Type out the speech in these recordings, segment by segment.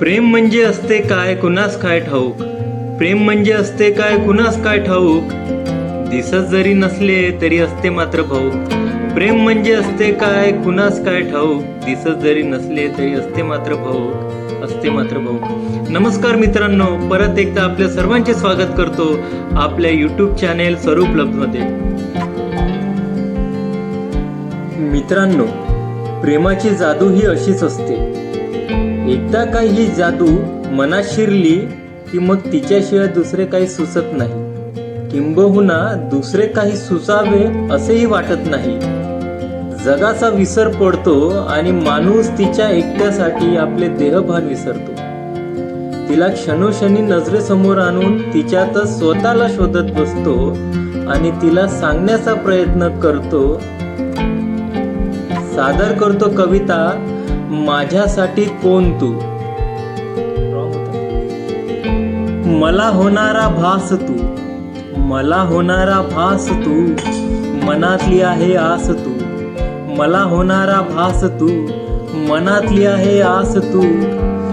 प्रेम म्हणजे असते काय कुणास काय ठाऊक? प्रेम म्हणजे असते काय कुणास काय ठाऊक? दिसत जरी नसले तरी असते मात्र भाऊक. प्रेम म्हणजे असते काय कुणास काय ठाऊक? दिसत जरी नसले तरी असते मात्र भाऊक. असते मात्र भाऊक. नमस्कार मित्रांनो परत एकदा आपल्या सर्वांचे स्वागत करतो आपल्या यूट्यूब चॅनेल स्वरूपमध्ये. मित्रांनो प्रेमाची जादू ही अशीच असते. एकदा काही ही जादू मनात शिरली की मग तिच्याशिवाय दुसरे काही सुचत नाही. किंबहुना दुसरे काही सुचावे असेही वाटत नाही. जगाचा विसर पडतो आणि माणूस तिच्या एकट्यासाठी आपले देहभान विसरतो. तिला क्षणोक्षणी नजरेसमोर आणून तिच्यातच स्वतःला शोधत बसतो आणि तिला सांगण्याचा प्रयत्न करतो. सादर करतो कविता माझ्यासाठी कोण तू? मला होणारा भास तू. मला होणारा भास तू. मनातली आहे आस तू. मला होणारा भास तू. मनातली आहे आस तू.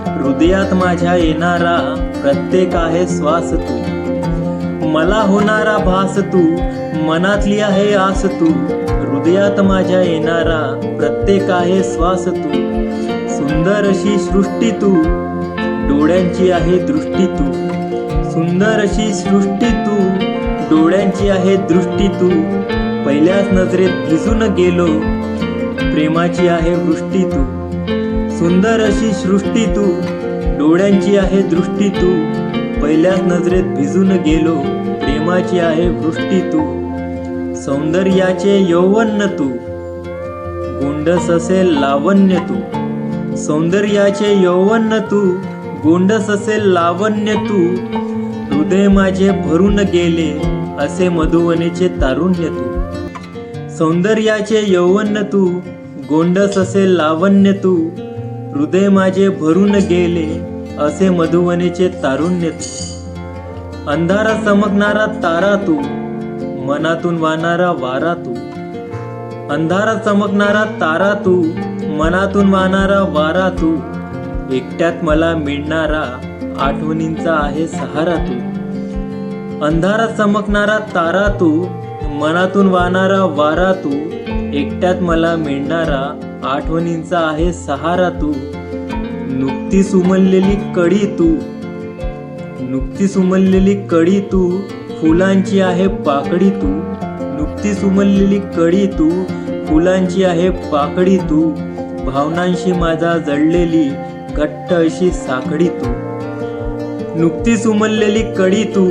हृदयात माझ्या येणारा प्रत्येक आहे श्वास तू. मला होणारा भास तू मनातली आहे आस तू. हृदयात माझ्या येणारा प्रत्येक आहे श्वास तू. सुंदर अशी सृष्टी तू. डोळ्यांची आहे दृष्टी तू. सुंदर अशी सृष्टी तू. डोळ्यांची आहे दृष्टी तू. पहिल्याच नजरेत भिजून गेलो. प्रेमाची आहे वृष्टी तू. सुंदर अशी सृष्टी तू. डोळ्यांची आहे दृष्टी तू. पहिल्याच नजरेत भिजून गेलो. प्रेमाची आहे वृष्टी तू. सौंदर्याचे यौवन तू. गोंडस असेल लावण्य तू. सौंदर्याचे यौवन तू. गोंडस असेल लावण्य तू. हृदय माझे भरून गेले असे मधुवनेचे तारुण्य तू. सौंदर्याचे यौवन तू. गोंडस असे लावण्य तू. हृदय माझे भरून गेले असे मधुवनेचे तारुण्य तू. अंधारा चमकणारा तारा तू मनातून वाहणारा वारा तू. अंधारा चमकणारा तारा तू मनातून वाहणारा वारा तू. एकट्यात मला मिळणारा आठवणींचा आहे सहारा तू. अंधारा चमकणारा तारा तू मनातून वाहणारा वारा तू. एकट्यात मला मिळणारा आठवणींचा आहे सहारा तू. नुकतीच उमललेली कडी तू. नुकतीच उमललेली कडी तू फुलांची आहे पाकडी तू. नुकतीच उमललेली कडी तू फुलांची आहे पाकडी तू. भावनांशी माझा जळलेली घट्ट अशी साखडी तू. नुकतीच उमललेली कडी तू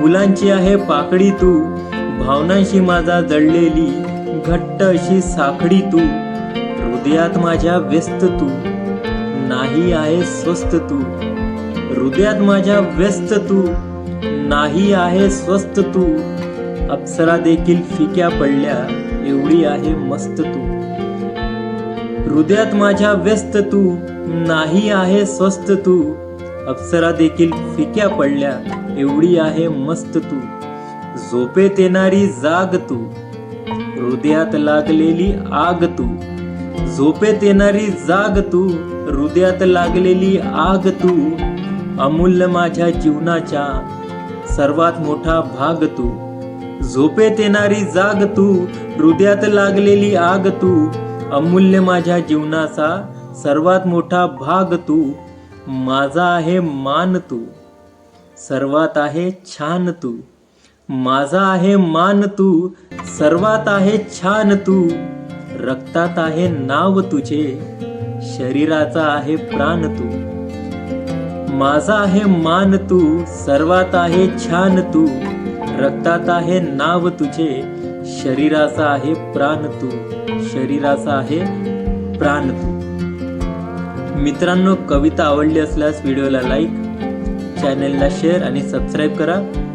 फुलांची आहे पाकडी तू. भावनांशी माझा जळलेली घट्ट अशी साखडी तू. हृदयात माझ्या व्यस्त तू. नाही आहे स्वस्त तू. हृदयात माझ्या व्यस्त तू. नाही आहे स्वस्त तू. अप्सरा देखील फिक्या पडल्या एवढी आहे मस्त तू. हृदयात माझ्या व्यस्त तू. नाही आहे स्वस्त तू. अप्सरा देखील फिक्या पडल्या एवढी आहे मस्त तू. झोपेत येणारी जाग तू. हृदयात लागलेली आग तू. झोपेत येणारी जाग तू हृदयात लागलेली आग तू अमूल्य माझ्या जीवनाच्या सर्वात मोठा भाग तू. झोपेत येणारी जाग तू हृदयात लागलेली आग तू अमूल्य माझ्या जीवनाचा सर्वात मोठा भाग तू. माझा आहे मान तू सर्वात आहे छान तू. माझा आहे मान तू सर्वात आहे छान तू. रक्तात आहे नाव तुझे शरीराचा आहे प्राण तू. माझा आहे मान तू सर्वात आहे छान तू. रक्तात आहे नाव तुझे शरीराचा आहे प्राण तू. शरीराचा आहे प्राण तू. मित्रांनो कविता आवडली असल्यास व्हिडिओला लाईक चॅनेलला शेअर आणि सबस्क्राईब करा.